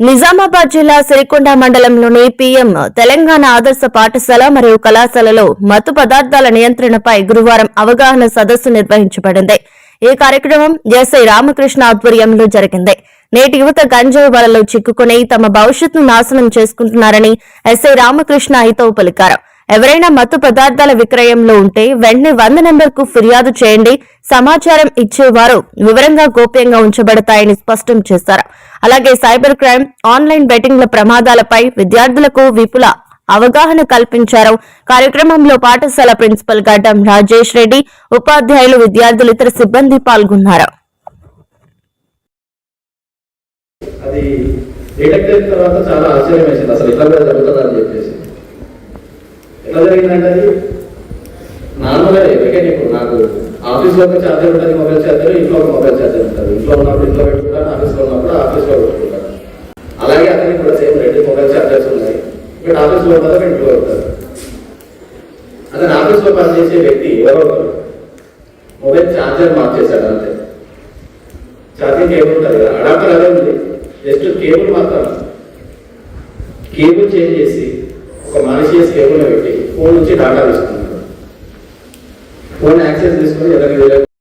నిజామాబాద్ జిల్లా సిరికొండ మండలంలోని పీఎం తెలంగాణ ఆదర్శ పాఠశాల మరియు కళాశాలలో మత్తు పదార్థాల నియంత్రణపై గురువారం అవగాహన సదస్సు నిర్వహించబడింది. ఈ కార్యక్రమం ఎస్ఐ రామకృష్ణ ఆధ్వర్యంలో జరిగింది. నేటి యువత గంజాయి వలలో చిక్కుకుని తమ భవిష్యత్తును నాశనం చేసుకుంటున్నారని ఎస్ఐ రామకృష్ణ హితవు పలికారు. ఎవరైనా మత్తు పదార్థాల విక్రయంలో ఉంటే వెంటనే వంద నెంబర్కు ఫిర్యాదు చేయండి. సమాచారం ఇచ్చేవారు వివరంగా గోప్యంగా ఉంచబడతాయని స్పష్టం చేశారు. అలాగే సైబర్ క్రైమ్ ఆన్లైన్ బెట్టింగ్ల ప్రమాదాలపై విద్యార్థులకు విపుల అవగాహన కల్పించారు. కార్యక్రమంలో పాఠశాల ప్రిన్సిపల్ గడ్డం రాజేష్ రెడ్డి ఉపాధ్యాయులు విద్యార్థులు ఇతర సిబ్బంది పాల్గొన్నారు. అది డిటెక్ట్ అయిన తర్వాత చాలా ఆశ్చర్యం వేసింది. అసలు ఇట్లా కూడా జరుగుతుందని చెప్పేసి. ఎట్లా జరిగిందంటే అది? నార్మల్గా ఎవరికే నీకు నాకు ఆఫీస్లో ఒక ఛార్జర్ ఉంటుంది మొబైల్ ఛార్జర్ ఇంట్లో ఒక మొబైల్ ఛార్జర్ ఉంటుంది ఇంట్లో ఉన్నప్పుడు ఇంట్లో పెట్టుకుంటాను ఆఫీస్లో ఉన్నప్పుడు ఆఫీస్లో పెట్టుకుంటాను అలాగే అతనికి కూడా సేమ్ రెండు మొబైల్ ఛార్జర్స్ ఉన్నాయి. ఇక్కడ ఆఫీస్లో ఉన్నదో ఇంట్లో ఉంటారు అతను ఆఫీస్లో పనిచేసే వ్యక్తి ఎవరో ఒకరు. మొబైల్ ఛార్జర్ మార్చేశాడు అంతే. ఛార్జింగ్ కేబుల్ ఉంటుంది కదా అడాప్టర్ అదే ఉంది. జస్ట్ కేబుల్ మాత్రం కేబుల్ చేంజ్ చేసి ఒక మనిషి కేబుల్ పెట్టి ఫోన్ నుంచి డాటా తీసుకుంది. ఫోన్ యాక్సెస్ తీసుకొని ఎవరికి